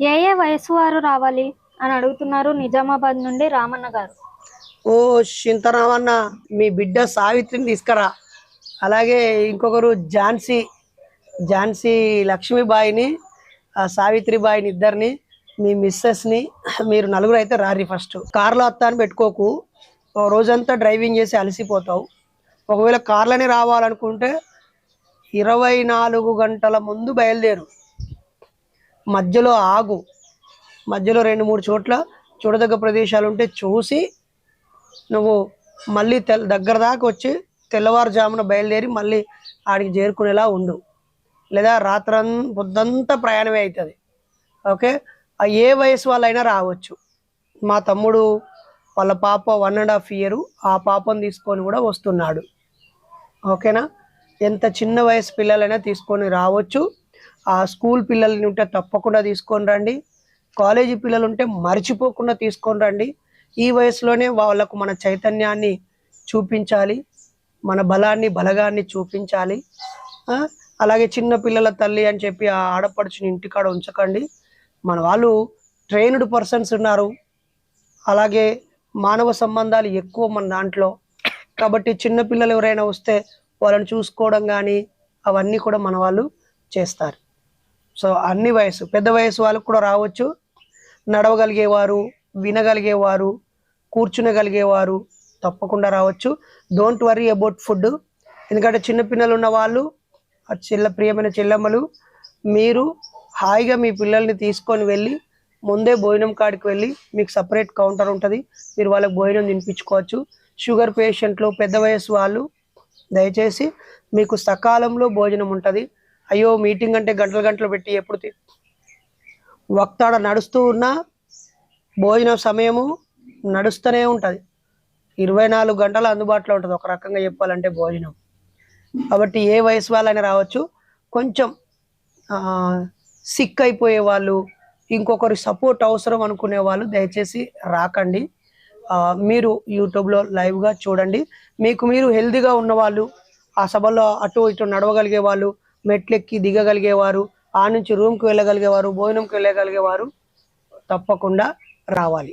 ఏ ఏ వయసు వారు రావాలి అని అడుగుతున్నారు నిజామాబాద్ నుండి రామన్న గారు. ఓ చింతరామన్న మీ బిడ్డ సావిత్రిని తీసుకురా. అలాగే ఇంకొకరు ఝాన్సీ ఝాన్సీ లక్ష్మీబాయిని ఆ సావిత్రిబాయిని ఇద్దరిని మీ మిస్సెస్ని మీరు నలుగురు అయితే రారి ఫస్ట్. కార్లో వస్తా అని పెట్టుకోకు. ఓ రోజంతా డ్రైవింగ్ చేసి అలసిపోతావు. ఒకవేళ కార్లోనే రావాలనుకుంటే ఇరవై నాలుగు గంటల ముందు బయలుదేరు. మధ్యలో ఆగు. మధ్యలో రెండు మూడు చోట్ల చూడదగ్గ ప్రదేశాలు ఉంటే చూసి నువ్వు మళ్ళీ తెల్ దగ్గర దాకా వచ్చి తెల్లవారుజామున బయలుదేరి మళ్ళీ ఆడికి చేరుకునేలా ఉండు. లేదా రాత్రం పొద్దంతా ప్రయాణమే అవుతుంది ఓకే? ఆ ఏ వయసు వాళ్ళైనా రావచ్చు. మా తమ్ముడు వాళ్ళ పాప వన్ అండ్ హాఫ్ ఇయర్ ఆ పాపను తీసుకొని కూడా వస్తున్నాడు. ఓకేనా? ఎంత చిన్న వయసు పిల్లలైనా తీసుకొని రావచ్చు. ఆ స్కూల్ పిల్లల్ని ఉంటే తప్పకుండా తీసుకొని రండి. కాలేజీ పిల్లలు ఉంటే మర్చిపోకుండా తీసుకొని రండి. ఈ వయసులోనే వాళ్ళకు మన చైతన్యాన్ని చూపించాలి. మన బలాన్ని బలగాన్ని చూపించాలి. అలాగే చిన్న పిల్లల తల్లి అని చెప్పి ఆ ఆడపడుచుని ఇంటికాడ ఉంచకండి. మన వాళ్ళు ట్రైన్డ్ పర్సన్స్ ఉన్నారు. అలాగే మానవ సంబంధాలు ఎక్కువ మన దాంట్లో. కాబట్టి చిన్నపిల్లలు ఎవరైనా వస్తే వాళ్ళని చూసుకోవడం కానీ అవన్నీ కూడా మన వాళ్ళు చేస్తారు. సో అన్ని వయసు పెద్ద వయసు వాళ్ళకు కూడా రావచ్చు. నడవగలిగేవారు వినగలిగేవారు కూర్చునగలిగేవారు తప్పకుండా రావచ్చు. డోంట్ వరీ అబౌట్ ఫుడ్ ఎందుకంటే చిన్నపిల్లలు ఉన్న వాళ్ళు ఆ చిల్ల ప్రియమైన చెల్లమ్మలు మీరు హాయిగా మీ పిల్లల్ని తీసుకొని వెళ్ళి ముందే భోజనం కాడికి వెళ్ళి మీకు సపరేట్ కౌంటర్ ఉంటుంది. మీరు వాళ్ళకి భోజనం తినిపించుకోవచ్చు. షుగర్ పేషెంట్లు పెద్ద వయసు వాళ్ళు దయచేసి మీకు సకాలంలో భోజనం ఉంటుంది. అయ్యో మీటింగ్ అంటే గంటలు గంటలు పెట్టి ఎప్పుడు వక్తాడ నడుస్తూ ఉన్నా భోజన సమయము నడుస్తూనే ఉంటుంది. ఇరవై నాలుగు గంటలు అందుబాటులో ఉంటుంది. ఒక రకంగా చెప్పాలంటే భోజనం. కాబట్టి ఏ వయసు వాళ్ళైనా రావచ్చు. కొంచెం సిక్ అయిపోయే వాళ్ళు ఇంకొకరి సపోర్ట్ అవసరం అనుకునే వాళ్ళు దయచేసి రాకండి. మీరు యూట్యూబ్లో లైవ్గా చూడండి. మీకు మీరు హెల్తీగా ఉన్నవాళ్ళు ఆ సభలో అటు ఇటు నడవగలిగే వాళ్ళు మెట్లెక్కి దిగగలిగేవారు ఆ నుంచి రూమ్కి వెళ్ళగలిగేవారు భోజనంకి వెళ్ళగలిగేవారు తప్పకుండా రావాలి.